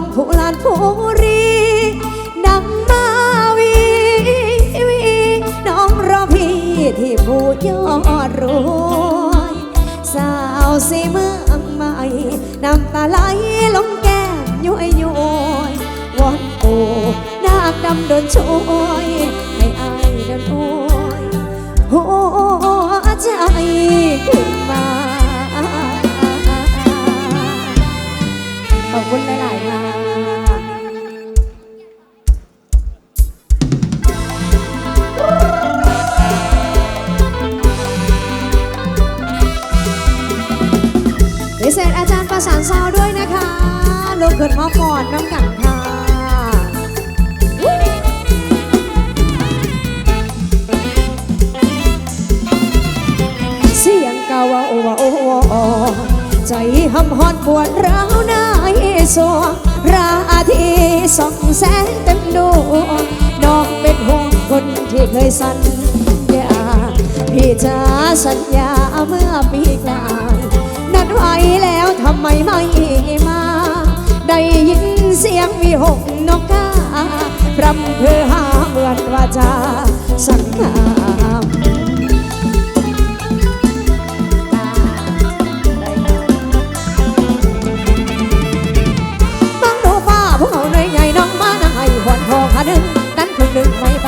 องผู้ลานผู้รีดังมาวีวีน้องรอพี่ที่ผู้ยอดรวยสาวสีเมืองใหม่น้ำตาไหลลงแก้มย้อยย้อยวอนปูนาคดำโดนช่วยให้อายดินโอยหัวใจขึ้นมา อบคุณหลาย ๆ ค่ะพิเศษอาจารย์ประสานซาวด้วยนะคะลูกขึ้นมาฟอนน้ำกันค่ะเสียงกาวาโอวาโอวาใจหำฮอนปวดร้าวนา สวงราทีสองแสงเต็มดวงน้องเป็นห่วงคนที่เคยสัญญาพี่จะสัญญาเมื่อปีกลายนัดไว้แล้วทำไมไม่มา ได้ยินเสียงวิหกนกการำเพื่อหาเหมือนว่าจะสังหาม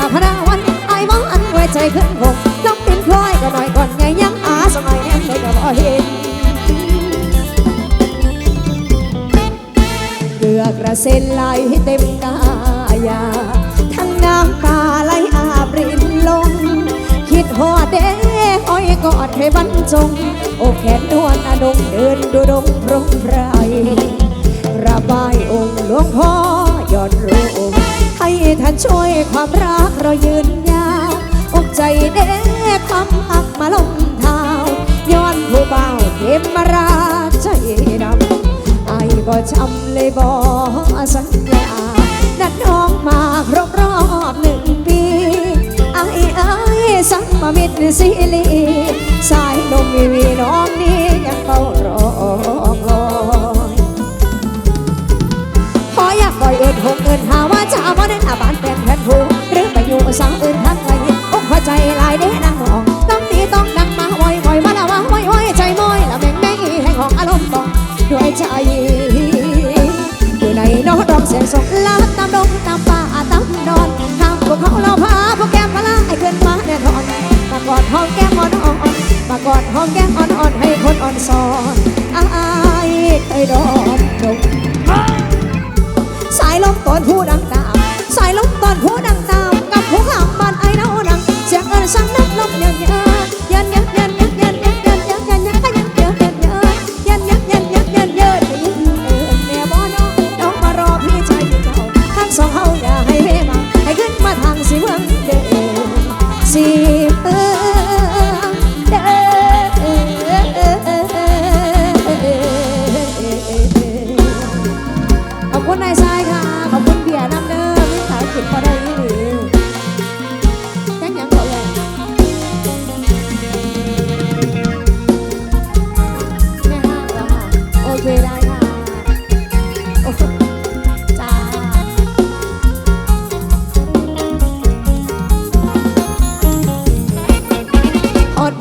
าพนาวันไอ้มองอันไว้ใจขึ้นคงน้องเป็นคล้อยก็หน่อยก่อนใหญ่ยังอาสมัยแน่เลยก็บ่เห็นเกลือกระเซ็นไหลเต็มกายาทั้งน้ำตาไหลอาบรินลง คิดหอดเด้อ้อยกอดให้บรรจงโอแขนนวลอดงเดินดูดงพรงไพรระบายองค์หลวงพ่อ ยอดรูปให้ท่านช่วยความรักเรายืนยาวอกใจเด้ความหักมาลงเท้าย้อนผู้เบาเทมมาราใจดำไอ้บ่ช้ำเลยบ่สัญญานัดน้องมาครบรอบหนึ่งปีไอ้ไอ้สังมามิตรสิลีสายนมวีวีน้องนี้ยังเฝ้ารอ อยากปล่อยเอินหกเอินหาว่าจะบ่เน้นอาบานเป็นแทนผู้หรือไปอยู่สังเอินทักไกลอกหัวใจลายเด้นางมองต้องตีต้องดังมาไวไวมาละว่าไวไวใจม้อยละแมงแมงอีแห่งของอารมณ์บอกด้วยใจอยู่ในนอดอกเสียงสงลาตามดงตามป่าตามดอนทางพวกเขาเราพาพวกแก้มมาละไอ้ขึ้นมาแน่นอนมากอดห้อมแก้มอ่อนอ่อนมากอดห้อมแก้มอ่อนอ่อนให้คนอ่อนสอนอ้ายเคยดอง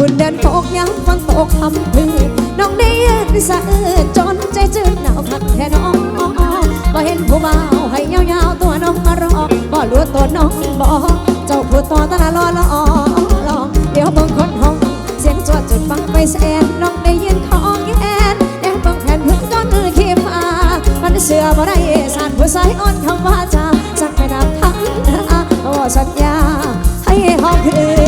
บุญเดินโปกย้ำฟังโปกคำพื้นน้องได้ยืนสะอื้นจนใจจืดหนาวคักแค่น้องบ่เห็นผู้บ่าวให้ยาวๆตัวน้องมารอบ่รู้ตัวน้องบ่เจ้าผู้ต่อตาลอลอลอเดี๋ยวเบิ่งคนห้องเสียงจวดจุดฟังไปแสนน้องได้ยินของแอนแอบเบิ่งแผ่นพื้นก้อนขี้ฟ้ามันเสือบ่ได้สานผู้สายอ่อนคำว่าจาสักไปนำทั้งโอ้สัญญาให้ห้องคืน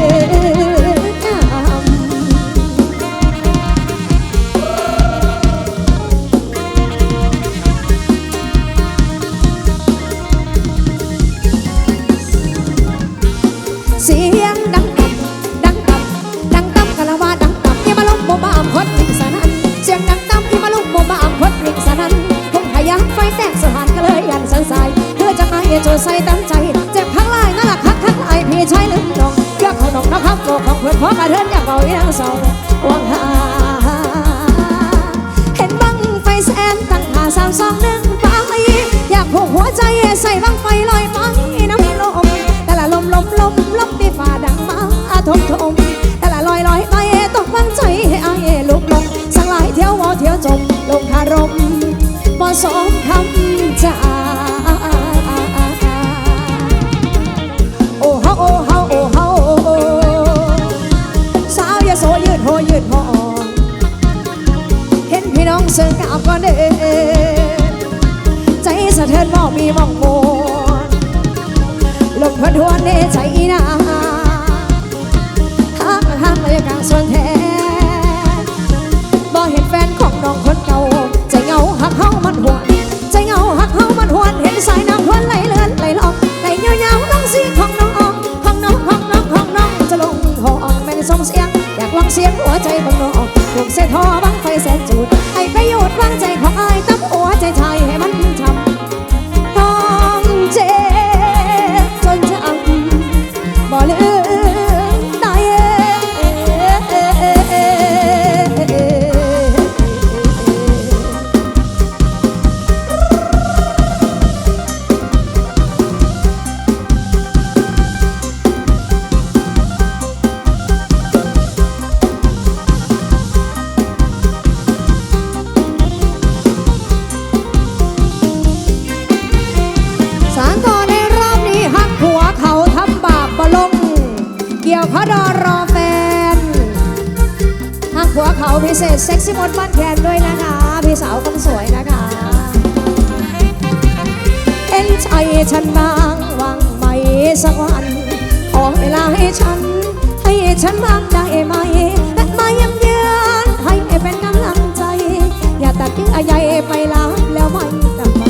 วสองวงหาเห็นบังไฟแสนตั้งหาสามสองหนึ่งไปอยากหกหัวใจใส่บังไฟลอยไปน้ำลมแต่ละลมลมลมลมที่ฝ่าดังมาทมทม มองมวลมพัดหัวในใจนา หัวเขาพิเศษเซ็กซี่มดบ้านแคนด้วยนะคะ พี่สาวคนสวยนะคะ เอ็นใจฉันบางวังไหมสักวัน ขอเวลาให้ฉัน ให้ฉันบางได้ไหมและมาเยี่ยมเยือนให้เป็นกำลังใจ อย่าตัดทิ้งอายไปแล้วแล้วไม่กลับมา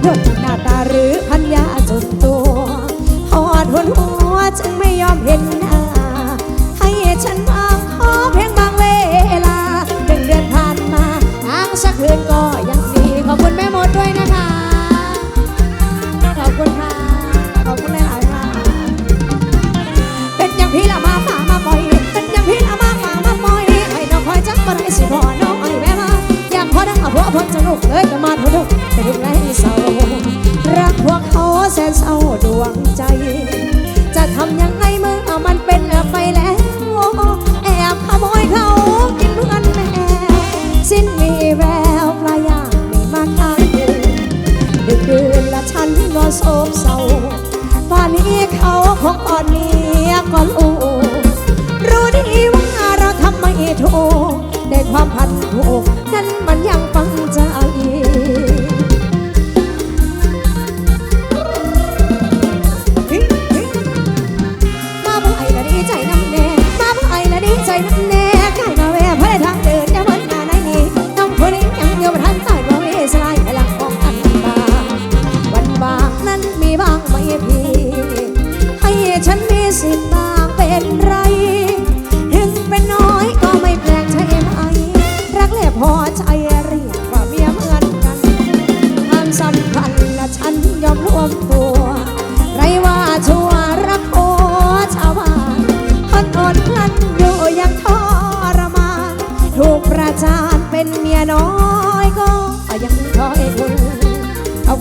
เลืหน้าตาหรือพันยาจนตัวหอดหัวจึงไม่ยอมเห็นหน้า ยังไงเมื่อมันเป็นไปแล้ว แอบขโมยเขากินเพื่อนแม่สิ้นมีแววปลายางไม่มาทางดึกเดื่นละฉันนอนโศกเศร้าตอนนี้เขาของอ่อนเมียก่อนอูรู้ดีว่าเราทำไม่ถูกในความผันผูกนั้นมันยัง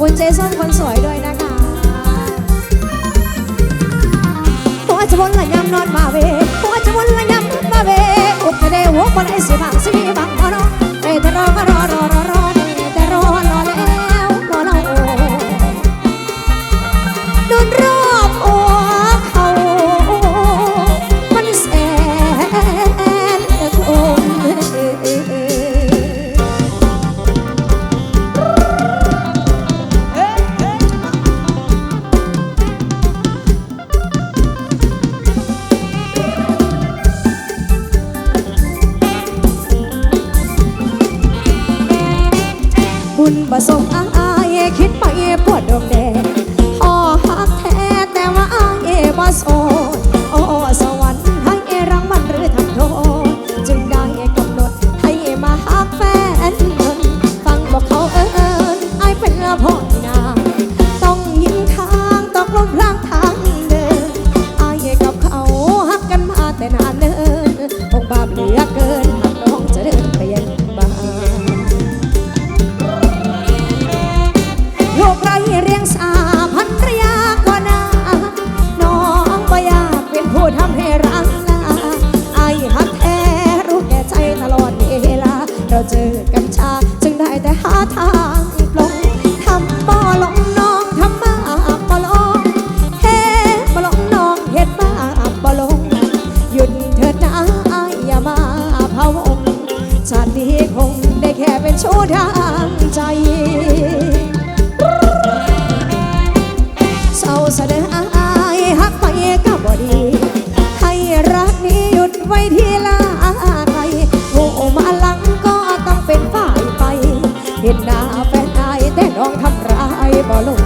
คุณเจสันคนสวยด้วยนะคะหัวจะวนละยำนอนมาเวหัวจะวนละยำมาเวอุกเดหัวคนไอสีบังสีบังมานอไอทะรอรอรอรอ บุญประสงค์อายคิดไปปวดดมแดงพอหักแท้แต่ว่าอายบ่สง นี้คงได้แค่เป็นชู้ทางใจเศร้าเสดอายหักไปก็บ่ดีให้รักนี้หยุดไว้ที่ลาไกลโง่มาหลังก็ต้องเป็นฝ่ายไป เห็นหน้าแฟนอายแต่น้องทำร้ายบ่ลง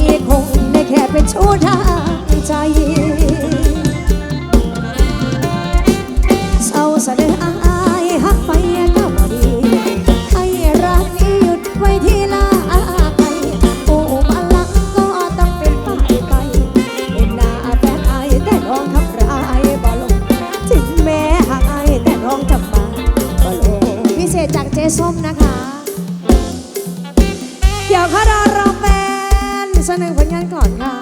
นี้คงได้แค่เป็นชู้ทางใจเศร้าเสดอายหักไปก็บ่ดีให้รักนี้หยุดไว้ที่ลาไกโอ้มาลักก็ต้องเป็นฝ่ายไปเห็นหน้าแฟนอายแต่น้องทำร้ายบ่ลงถึงแม้หักอายแต่น้องทำมาบ่ลงพิเศษจากเจส้มนะคะ เดี๋ยวค่ะรอรอแฟน เสนอผลงานก่อนค่ะ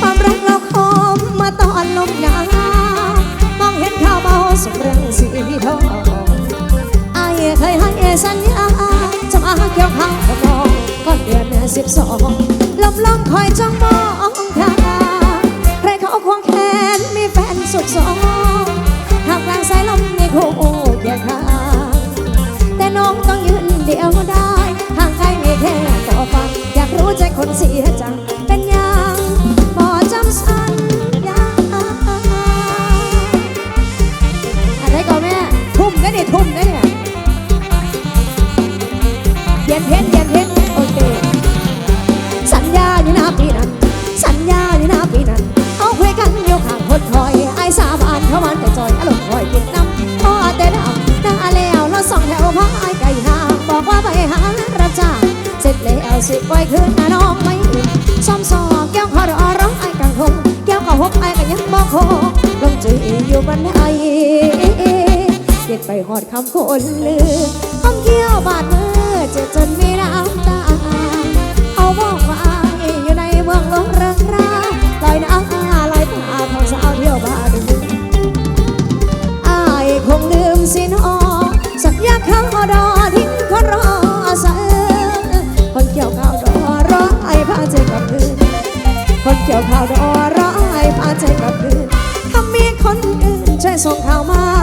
ความรักเราคมมาตอนลมหนาวมองเห็นข่าวเบาสุกเรื่องสีทองไอายเคยให้สัญญาจะมาเกี่ยวข้าวกับน้องก่อนเดือนสิบสองลมลมคอยจ้องมอง ไดเด็ดไปหอดคำคนลือคำเขี้ยวบาดมือเจ็บจนไมีน้ำตา เอาบอกว่าอยอยู่ในเมืองหลวงเริงราลอยน้ำลอยตาของสาวเที่ยวบ้านอายคงลืมสินอสัญญาข้างรอทิ้งคนรอเสคนเกี่ยวข้าวดอรอไอ้พาใจกับคืนคนเกี่ยวข้าวดอรอไอ้พาใจ ส่งข่าวมา